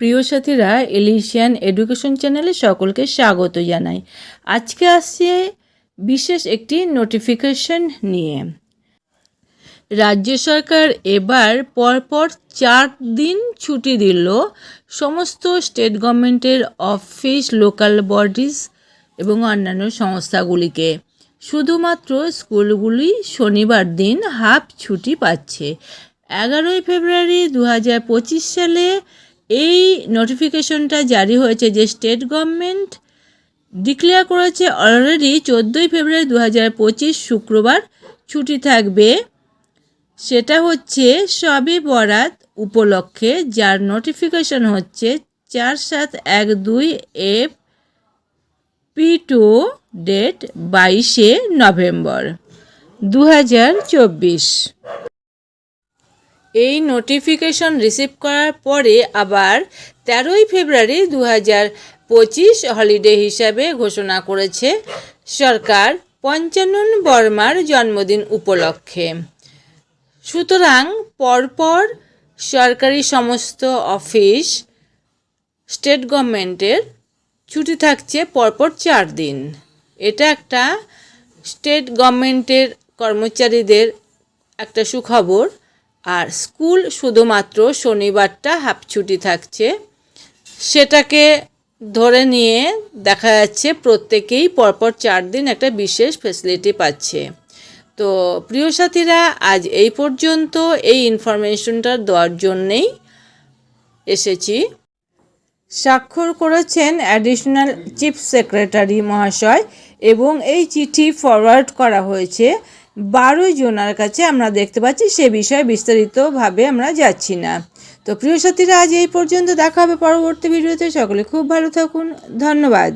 প্রিয় সাথীরা এলিশিয়ান এডুকেশন চ্যানেলে সকলকে স্বাগত জানাই। আজকে আসছে বিশেষ একটি নোটিফিকেশন নিয়ে। রাজ্য সরকার এবার পরপর চার দিন ছুটি দিল। সমস্ত স্টেট গভর্নমেন্টের অফিস লোকাল বডিজ এবং অন্যান্য সংস্থাগুলিকে। শুধুমাত্র স্কুলগুলি শনিবার দিন হাফ ছুটি পাচ্ছে। এগারোই ফেব্রুয়ারি দু হাজার পঁচিশ সালে এই নোটিফিকেশনটা জারি হয়েছে যে স্টেট গভর্নমেন্ট ডিক্লেয়ার করেছে অলরেডি চোদ্দোই ফেব্রুয়ারি দু হাজার পঁচিশ শুক্রবার ছুটি থাকবে। সেটা হচ্ছে সবে বরাত উপলক্ষে, যার নোটিফিকেশন হচ্ছে চার সাত এক দুই এফ পি টু ডেট বাইশে নভেম্বর দু হাজার চব্বিশ। এই নোটিফিকেশন রিসিভ করার পরে আবার তেরোই ফেব্রুয়ারি দু হাজার পঁচিশ হলিডে হিসাবে ঘোষণা করেছে সরকার পঞ্চানন বর্মার জন্মদিন উপলক্ষে। সুতরাং পরপর সরকারি সমস্ত অফিস স্টেট গভর্নমেন্টের ছুটি থাকছে পরপর চার দিন। এটা একটা স্টেট গভর্নমেন্টের কর্মচারীদের একটা সুখবর। আর স্কুল শুধুমাত্র শনিবারটা হাফ ছুটি থাকছে। সেটাকে ধরে নিয়ে দেখা যাচ্ছে প্রত্যেকেই পরপর চার দিন একটা বিশেষ ফেসিলিটি পাচ্ছে। তো প্রিয় সাথীরা, আজ এই পর্যন্ত এই ইনফরমেশনটা দেওয়ার জন্যেই এসেছি। স্বাক্ষর করেছেন অ্যাডিশনাল চিফ সেক্রেটারি মহাশয় এবং এই চিঠি ফরওয়ার্ড করা হয়েছে। বারোই জনার কাছে আমরা দেখতে পাচ্ছি সে বিষয়ে বিস্তারিতভাবে আমরা যাচ্ছি না। তো প্রিয় সাথীরা, আজ এই পর্যন্ত দেখা হবে পরবর্তী ভিডিওতে। সকলে খুব ভালো থাকুন। ধন্যবাদ।